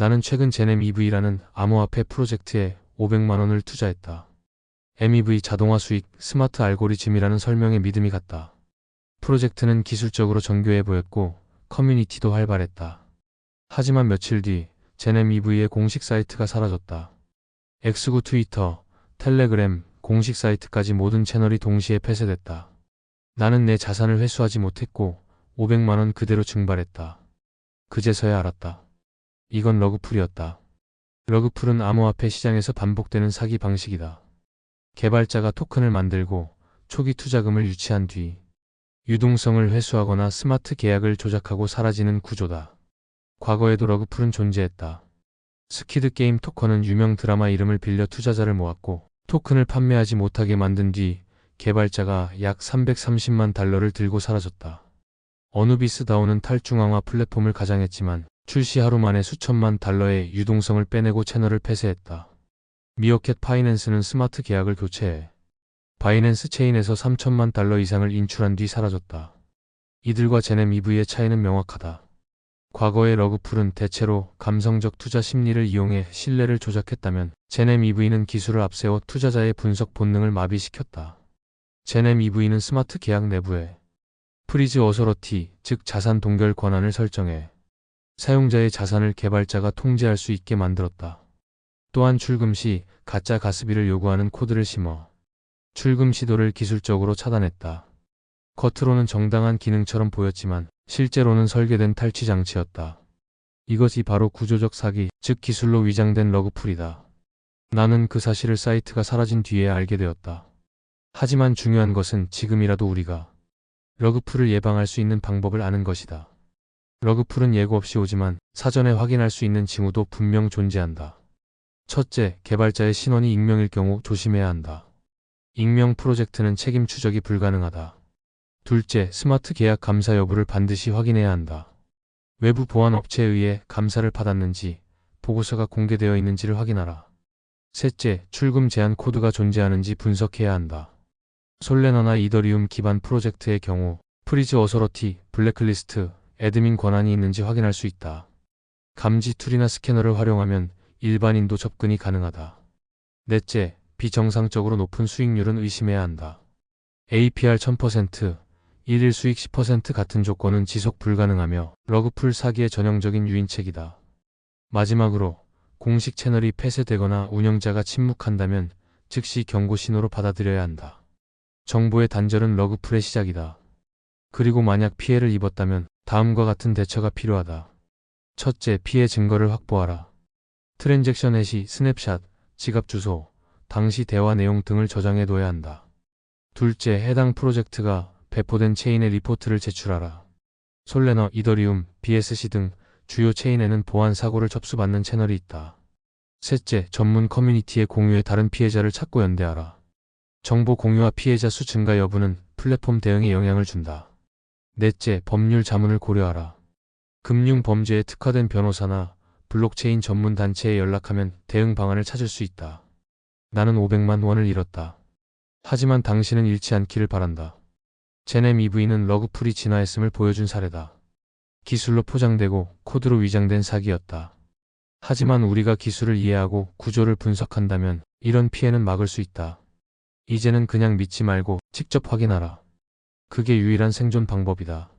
나는 최근 제넴 EV라는 암호화폐 프로젝트에 500만 원을 투자했다. MEV 자동화 수익 스마트 알고리즘이라는 설명에 믿음이 갔다. 프로젝트는 기술적으로 정교해 보였고 커뮤니티도 활발했다. 하지만 며칠 뒤 제넴 EV의 공식 사이트가 사라졌다. X구 트위터, 텔레그램, 공식 사이트까지 모든 채널이 동시에 폐쇄됐다. 나는 내 자산을 회수하지 못했고 500만 원 그대로 증발했다. 그제서야 알았다. 이건 러그풀이었다. 러그풀은 암호화폐 시장에서 반복되는 사기 방식이다. 개발자가 토큰을 만들고 초기 투자금을 유치한 뒤 유동성을 회수하거나 스마트 계약을 조작하고 사라지는 구조다. 과거에도 러그풀은 존재했다. 스키드 게임 토큰은 유명 드라마 이름을 빌려 투자자를 모았고 토큰을 판매하지 못하게 만든 뒤 개발자가 약 330만 달러를 들고 사라졌다. 어누비스 다오는 탈중앙화 플랫폼을 가장했지만 출시 하루 만에 수천만 달러의 유동성을 빼내고 채널을 폐쇄했다. 미어캣 파이낸스는 스마트 계약을 교체해 바이낸스 체인에서 3천만 달러 이상을 인출한 뒤 사라졌다. 이들과 제넴 EV의 차이는 명확하다. 과거의 러그풀은 대체로 감성적 투자 심리를 이용해 신뢰를 조작했다면 제넴 EV는 기술을 앞세워 투자자의 분석 본능을 마비시켰다. 제넴 EV는 스마트 계약 내부에 프리즈 어서러티, 즉 자산 동결 권한을 설정해 사용자의 자산을 개발자가 통제할 수 있게 만들었다. 또한 출금 시 가짜 가스비를 요구하는 코드를 심어 출금 시도를 기술적으로 차단했다. 겉으로는 정당한 기능처럼 보였지만 실제로는 설계된 탈취 장치였다. 이것이 바로 구조적 사기, 즉 기술로 위장된 러그풀이다. 나는 그 사실을 사이트가 사라진 뒤에 알게 되었다. 하지만 중요한 것은 지금이라도 우리가 러그풀을 예방할 수 있는 방법을 아는 것이다. 러그풀은 예고 없이 오지만 사전에 확인할 수 있는 징후도 분명 존재한다. 첫째, 개발자의 신원이 익명일 경우 조심해야 한다. 익명 프로젝트는 책임 추적이 불가능하다. 둘째, 스마트 계약 감사 여부를 반드시 확인해야 한다. 외부 보안 업체에 의해 감사를 받았는지 보고서가 공개되어 있는지를 확인하라. 셋째, 출금 제한 코드가 존재하는지 분석해야 한다. 솔레나나 이더리움 기반 프로젝트의 경우 프리즈 어서러티, 블랙리스트, 애드민 권한이 있는지 확인할 수 있다. 감지 툴이나 스캐너를 활용하면 일반인도 접근이 가능하다. 넷째, 비정상적으로 높은 수익률은 의심해야 한다. APR 1000%, 일일 수익 10% 같은 조건은 지속 불가능하며 러그풀 사기의 전형적인 유인책이다. 마지막으로 공식 채널이 폐쇄되거나 운영자가 침묵한다면 즉시 경고 신호로 받아들여야 한다. 정보의 단절은 러그풀의 시작이다. 그리고 만약 피해를 입었다면 다음과 같은 대처가 필요하다. 첫째, 피해 증거를 확보하라. 트랜잭션 해시, 스냅샷, 지갑 주소, 당시 대화 내용 등을 저장해 둬야 한다. 둘째, 해당 프로젝트가 배포된 체인의 리포트를 제출하라. 솔레너, 이더리움, BSC 등 주요 체인에는 보안 사고를 접수받는 채널이 있다. 셋째, 전문 커뮤니티의 공유에 다른 피해자를 찾고 연대하라. 정보 공유와 피해자 수 증가 여부는 플랫폼 대응에 영향을 준다. 넷째, 법률 자문을 고려하라. 금융 범죄에 특화된 변호사나 블록체인 전문 단체에 연락하면 대응 방안을 찾을 수 있다. 나는 500만 원을 잃었다. 하지만 당신은 잃지 않기를 바란다. 제넴 EV는 러그풀이 진화했음을 보여준 사례다. 기술로 포장되고 코드로 위장된 사기였다. 하지만 우리가 기술을 이해하고 구조를 분석한다면 이런 피해는 막을 수 있다. 이제는 그냥 믿지 말고 직접 확인하라. 그게 유일한 생존 방법이다.